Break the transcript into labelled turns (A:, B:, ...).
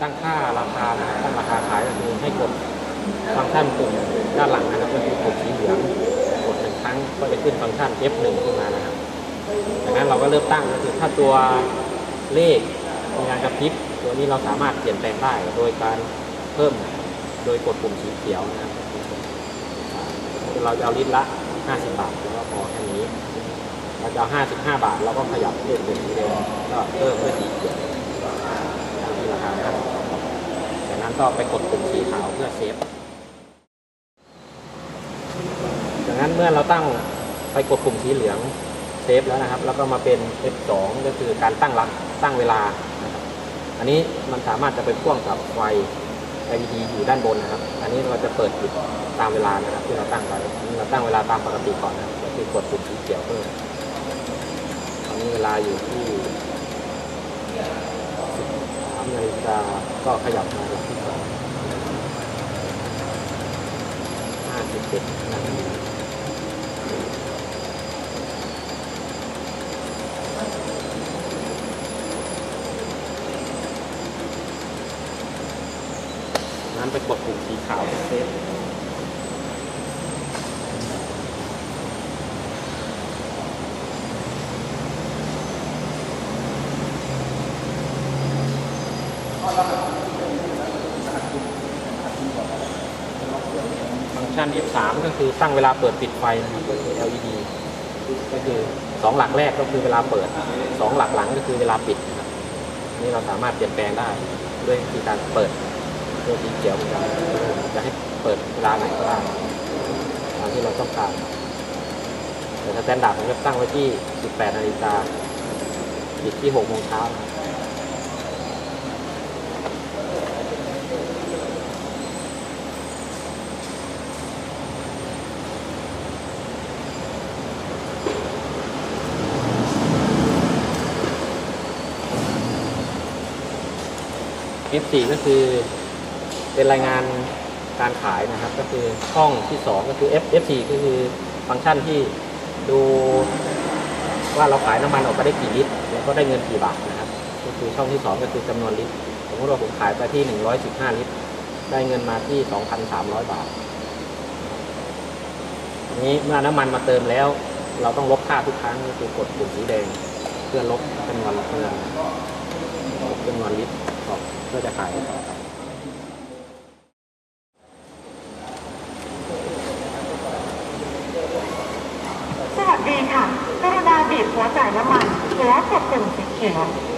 A: ตั้งค่าราคานะครับตั้งราคาขายก็คือให้กดฟังก์ชันปุ่มด้านหลังนะครับก็คือกดสีเหลืองกดหนึ่งครั้งก็จะขึ้นฟังก์ชัน F1 ขึ้นมานะครับจากนั้นเราก็เริ่มตั้งก็คือถ้าตัวเลขมีงานกระพริบตัวนี้เราสามารถเปลี่ยนแปลงได้โดยการเพิ่มโดยกดปุ่มสีเขียวนะครับเราจะเอาลิตรละ 50 บาทแล้วก็พอแค่นี้เราจะเอา55 บาทเราก็ขยับเลขเป็นสีแดงก็เพิ่มด้วยสีเขียวตามที่ราคาครับจา ก็ไปกดปุ่มสีขาวเพื่อเซฟจากนั้นเมื่อเราตั้งไปกดปุ่มสีเหลืองเซฟแล้วนะครับ แล้วก็มาเป็น F2 ก็คือการตั้งรักตั้งเวลานะครับอันนี้มันสามารถจะไปพ่วงกับไฟ LED อยู่ด้านบนนะครับ อันนี้เราจะเปิดปิดตามเวลานะครับ ที่เราตั้งไว้เราตั้งเวลาตามปกติก่อนนะครับก็คือกดปุ่มสีเขียวเพิ่มตอนนี้เวลาอยู่ที่13นาฬิกาก็ขยับมาหลัก ที่สอง57นาทีนั้นไปกดปุ่มสีขาวเซฟ ชัน F3 ก็คือตั้งเวลาเปิดปิดไฟนะครับก็คือ LED ก็คือสองหลักแรกก็คือเวลาเปิดสองหลักหลังก็คือเวลาปิดนะครับนี่เราสามารถเปลี่ยนแปลงได้ด้วยวิธีการเปิดตัวสีเขียวเหมือนกันจะให้เปิดเวลาไหนก็ได้ตามที่เราต้องการแต่สแตนดาร์ดผมจะตั้งไว้ที่ 18 นาฬิกาปิดที่ 6 โมงเช้า F4 ก็คือเป็นรายงานการขายนะครับ ก็คือช่องที่ 2 ก็คือ F F4 ก็คือฟังก์ชันที่ดูว่าเราขายน้ำมันออกไปได้กี่ลิตรแล้วก็ได้เงินกี่บาทนะครับก็คือช่องที่ 2 ก็คือจำนวนลิตรสมมติว่าผมขายไปที่ 115 ลิตร ได้เงินมาที่ 2,300 บาทนี้เมื่อน้ำมันมาเติมแล้ว เราต้องลบค่าทุกครั้งก็คือกดปุ่มสีแดง เพื่อลบจำนวนเงิน จำนวนลิตรออกเพื่อจะขายต่อสวัสดีค่ะกรุณาบี
B: บหัวจ่ายน้ำมันหัวกดปุ่มสีเขียว